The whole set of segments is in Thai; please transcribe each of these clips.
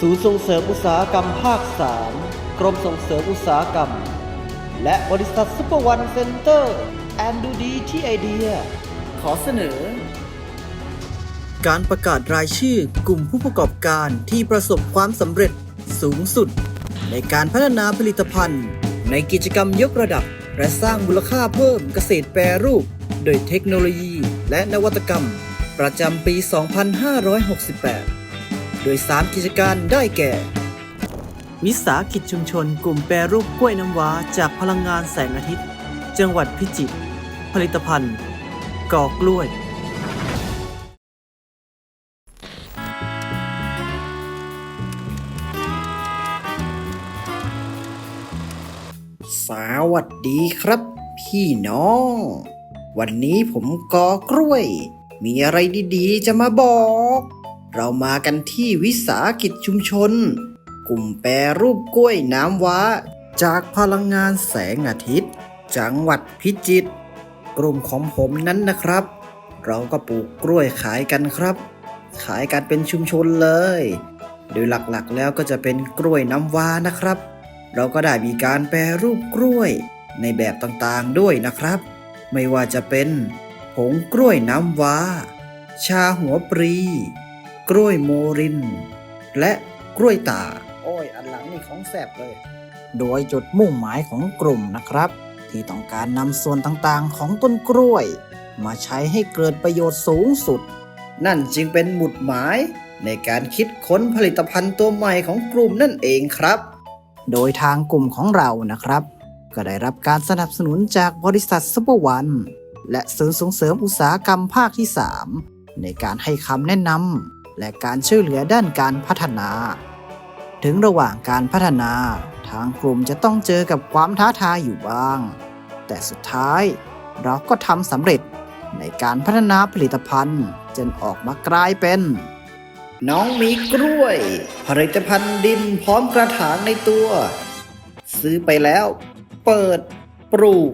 ศูนย์ส่งเสริมอุตสาหกรรมภาค 3 กรมส่งเสริมอุตสาหกรรม และบริษัทซุปเปอร์วันเซ็นเตอร์แอนดูดีที่ไอเดีย ขอเสนอ การประกาศรายชื่อกลุ่มผู้ประกอบการที่ประสบความสำเร็จสูงสุด ในการพัฒนาผลิตภัณฑ์ ในกิจกรรมยกระดับ และสร้างมูลค่าเพิ่มเกษตรแปรรูป โดยเทคโนโลยีและนวัตกรรม ประจำปี 2568 โดย 3 กิจการได้แก่ วิสาหกิจชุมชน กลุ่มแปรรูปกล้วยน้ำว้า จากพลังงานแสงอาทิตย์ จังหวัดพิจิตรผลิตภัณฑ์กอกล้วยสวัสดีครับ พี่น้อง วันนี้ผมกอกล้วย มีอะไรดีๆ จะมาบอก เรามากันที่วิสาหกิจชุมชน กลุ่มแปรรูปกล้วยน้ำว้า จากพลังงานแสงอาทิตย์ จังหวัดพิจิตรกลุ่มของผมนั้นนะครับ เราก็ปลูกกล้วยขายกันครับ ขายกันเป็นชุมชนเลย โดยหลักๆแล้วก็จะเป็นกล้วยน้ำว้านะครับ เราก็ได้มีการแปรรูปกล้วยในแบบต่างๆด้วยนะครับ ไม่ว่าจะเป็นผงกล้วยน้ำว้า ชาหัวปรี กล้วยโมริน และกล้วยตา โอ้ย อันหลังนี่ของแสบเลย โดยจุดมุ่งหมายของกลุ่มนะครับ ที่ต้องการนำส่วนต่างๆของต้นกล้วย มาใช้ให้เกิดประโยชน์สูงสุด นั่นจึงเป็นหมุดหมายในการคิดค้นผลิตภัณฑ์ตัวใหม่ของกลุ่มนั่นเองครับ โดยทางกลุ่มของเรานะครับ ก็ได้รับการสนับสนุนจากบริษัทซุปเปอร์วัน และศูนย์ส่งเสริมอุตสาหกรรมภาคที่ 3 ในการให้คำแนะนำ และการช่วยเหลือด้านการพัฒนา ถึงระหว่างการพัฒนาทางกลุ่มจะต้องเจอกับความท้าทายอยู่บ้าง แต่สุดท้ายเราก็ทำสำเร็จในการพัฒนาผลิตภัณฑ์จนออกมากลายเป็น น้องมีกล้วย ผลิตภัณฑ์ดินพร้อมกระถางในตัว ซื้อไปแล้ว เปิด ปลูก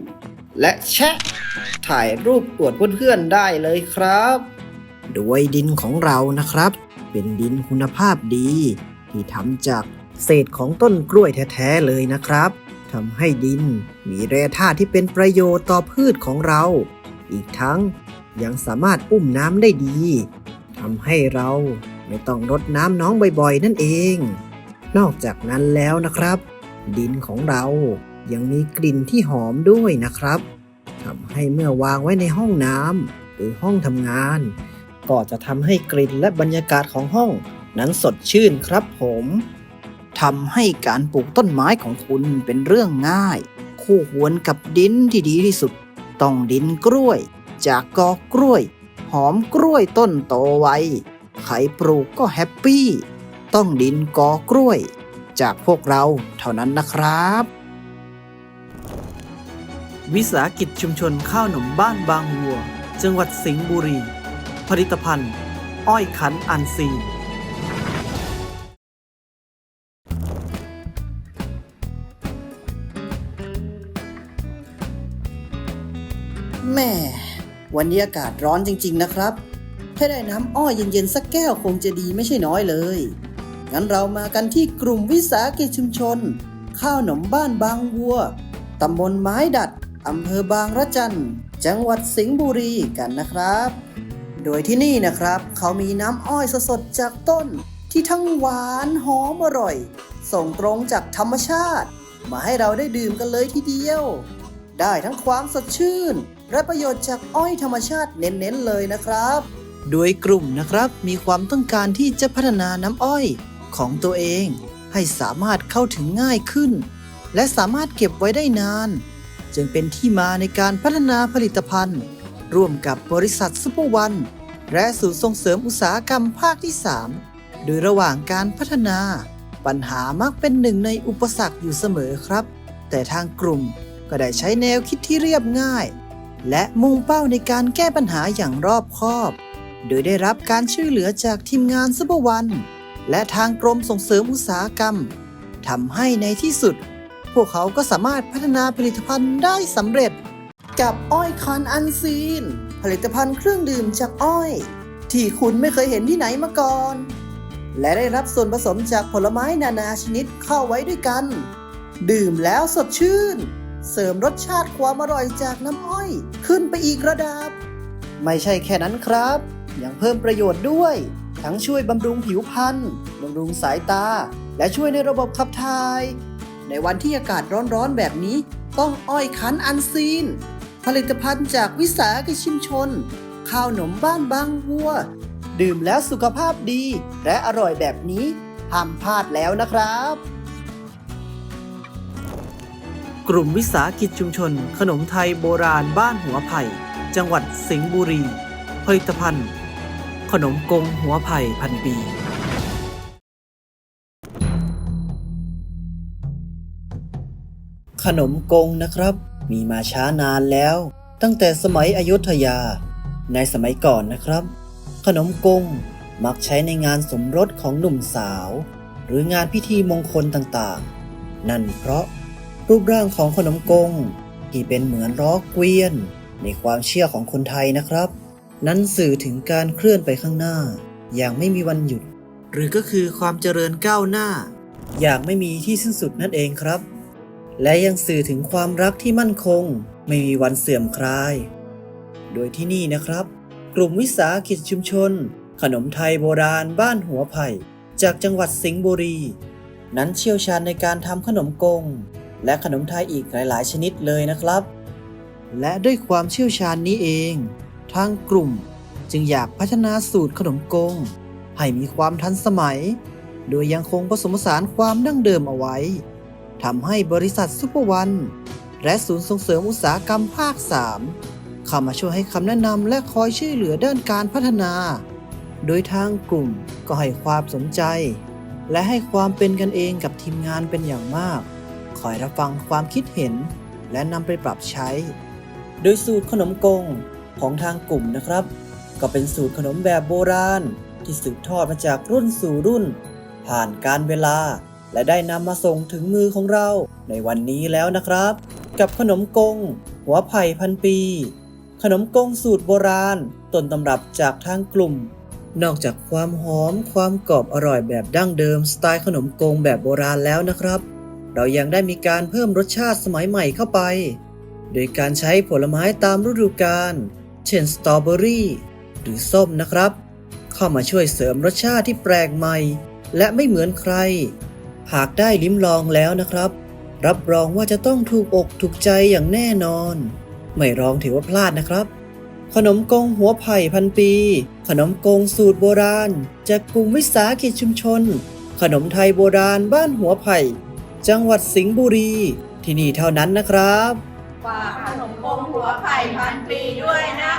และแชะ ถ่ายรูปอวดเพื่อนๆได้เลยครับ โดยดินของเรานะครับ เป็นดินคุณภาพดี ที่ทำจากเศษของต้นกล้วยแท้ๆเลยนะครับทำให้ดินมีแร่ธาตุที่เป็นประโยชน์ต่อพืชของเรา อีกทั้งยังสามารถอุ้มน้ำได้ดีทำให้เราไม่ต้องรดน้ำน้องบ่อยๆ นั่นเอง นอกจากนั้นแล้วนะครับ ดินของเรายังมีกลิ่นที่หอมด้วยนะครับทำให้เมื่อวางไว้ในห้องน้ำหรือห้องทำงาน ก็จะทำให้กลิ่นและบรรยากาศของห้อง นั้นสดชื่นครับผมทำให้การปลูกต้นไม้ของคุณเป็นเรื่องง่าย คู่ควรกับดินที่ดีที่สุด ต้องดินกล้วย จากกอกล้วย หอมกล้วยต้นโตไวใครปลูกก็แฮปปี้ ต้องดินกอกล้วย จากพวกเราเท่านั้นนะครับ วิสาหกิจชุมชนข้าวหนมบ้านบางวัว จังหวัดสิงห์บุรี ผลิตภัณฑ์ อ้อยขันอันซีนแม่ วันนี้อากาศร้อนจริง ๆ นะครับ ถ้าได้น้ำอ้อยเย็น ๆ สักแก้วคงจะดีไม่ใช่น้อยเลย งั้นเรามากันที่กลุ่มวิสาหกิจชุมชน ข้าวหนมบ้านบางวัว ตำบลไม้ดัด อำเภอบางระจัน จังหวัดสิงห์บุรีกันนะครับ โดยที่นี่นะครับ เขามีน้ำอ้อยสดๆจากต้น ที่ทั้งหวานหอมอร่อย ส่งตรงจากธรรมชาติ มาให้เราได้ดื่มกันเลยทีเดียว ได้ทั้งความสดชื่น และประโยชน์จากอ้อยธรรมชาติเน้นๆเลยนะครับ โดยกลุ่มนะครับมีความต้องการที่จะพัฒนาน้ำอ้อยของตัวเอง ให้สามารถเข้าถึงง่ายขึ้น และสามารถเก็บไว้ได้นาน จึงเป็นที่มาในการพัฒนาผลิตภัณฑ์ร่วมกับบริษัทซุปเปอร์วัน และศูนย์ส่งเสริมอุตสาหกรรมภาคที่ 3 โดยระหว่างการพัฒนา ปัญหามักเป็นหนึ่งในอุปสรรคอยู่เสมอครับ แต่ทางกลุ่มก็ได้ใช้แนวคิดที่เรียบง่าย และมุ่งเป้าในการแก้ปัญหาอย่างรอบคอบ โดยได้รับการช่วยเหลือจากทีมงานซุปเปอร์วัน และทางกรมส่งเสริมอุตสาหกรรมทำให้ในที่สุด พวกเขาก็สามารถพัฒนาผลิตภัณฑ์ได้สำเร็จ กับอ้อยคอนอันซีน ผลิตภัณฑ์เครื่องดื่มจากอ้อย ที่คุณไม่เคยเห็นที่ไหนมาก่อน และได้รับส่วนผสมจากผลไม้นานาชนิดเข้าไว้ด้วยกัน ดื่มแล้วสดชื่น เสริมรสชาติความอร่อยจากน้ำอ้อย ขึ้นไปอีกระดับ ไม่ใช่แค่นั้นครับ ยังเพิ่มประโยชน์ด้วย ทั้งช่วยบำรุงผิวพรรณบำรุงสายตา และช่วยในระบบขับถ่าย ในวันที่อากาศร้อนๆแบบนี้ต้องอ้อยคั้นอันซีน ผลิตภัณฑ์จากวิสาหกิจชุมชน ข้าวหนมบ้านบางวัว ดื่มแล้วสุขภาพดี และอร่อยแบบนี้ห้ามพลาดแล้วนะครับ กลุ่มวิสาหกิจชุมชน ขนมไทยโบราณบ้านหัวไผ่ จังหวัดสิงห์บุรี ผลิตภัณฑ์ ขนมกงหัวไผ่พันปีขนมกงนะครับ มีมาช้านานแล้ว ตั้งแต่สมัยอยุธยา ในสมัยก่อนนะครับ ขนมกงมักใช้ในงานสมรสของหนุ่มสาว หรืองานพิธีมงคลต่างๆ นั่นเพราะรูปร่างของขนมกงที่เป็นเหมือนล้อเกวียน ในความเชื่อของคนไทยนะครับ นั้นสื่อถึงการเคลื่อนไปข้างหน้า อย่างไม่มีวันหยุด หรือก็คือความเจริญก้าวหน้า อย่างไม่มีที่สิ้นสุดนั่นเองครับ และยังสื่อถึงความรักที่มั่นคง ไม่มีวันเสื่อมคลาย โดยที่นี่นะครับ กลุ่มวิสาหกิจชุมชน ขนมไทยโบราณบ้านหัวไผ่ จากจังหวัดสิงห์บุรี นั้นเชี่ยวชาญในการทำขนมกง และขนมไทยอีกหลาย ๆ ชนิดเลยนะครับ และด้วยความเชี่ยวชาญนี้เอง ทางกลุ่มจึงอยากพัฒนาสูตรขนมกง ให้มีความทันสมัย โดยยังคงผสมผสานความดั้งเดิมเอาไว้ ทำให้บริษัทซุปเปอร์วัน และศูนย์ส่งเสริมอุตสาหกรรมภาค 3 เข้ามาช่วยให้คำแนะนำและคอยช่วยเหลือด้านการพัฒนา โดยทางกลุ่มก็ให้ความสนใจ และให้ความเป็นกันเองกับทีมงานเป็นอย่างมาก คอยรับฟังความคิดเห็น และนำไปปรับใช้ โดยสูตรขนมกงของทางกลุ่มนะครับ ก็เป็นสูตรขนมแบบโบราณ ที่สืบทอดมาจากรุ่นสู่รุ่น ผ่านการเวลา และได้นำมาส่งถึงมือของเราในวันนี้แล้วนะครับ กับขนมกง หัวไผ่พันปี ขนมกงสูตรโบราณ ต้นตำรับจากทางกลุ่ม นอกจากความหอมความกรอบอร่อยแบบดั้งเดิมสไตล์ขนมกงแบบโบราณแล้วนะครับ เรายังได้มีการเพิ่มรสชาติสมัยใหม่เข้าไป โดยการใช้ผลไม้ตามฤดูกาลเช่นสตรอเบอรี่หรือส้มนะครับ เข้ามาช่วยเสริมรสชาติที่แปลกใหม่ และไม่เหมือนใคร หากได้ลิ้มลองแล้วนะครับ รับรองว่าจะต้องถูกอกถูกใจอย่างแน่นอน ไม่ลองถือว่าพลาดนะครับ ขนมกงหัวไผ่พันปี ขนมกงสูตรโบราณ จากกลุ่มวิสาหกิจชุมชน ขนมไทยโบราณบ้านหัวไผ่ จังหวัดสิงห์บุรี ที่นี่เท่านั้นนะครับฝากขนมกงหัวไผ่พันปีด้วยนะ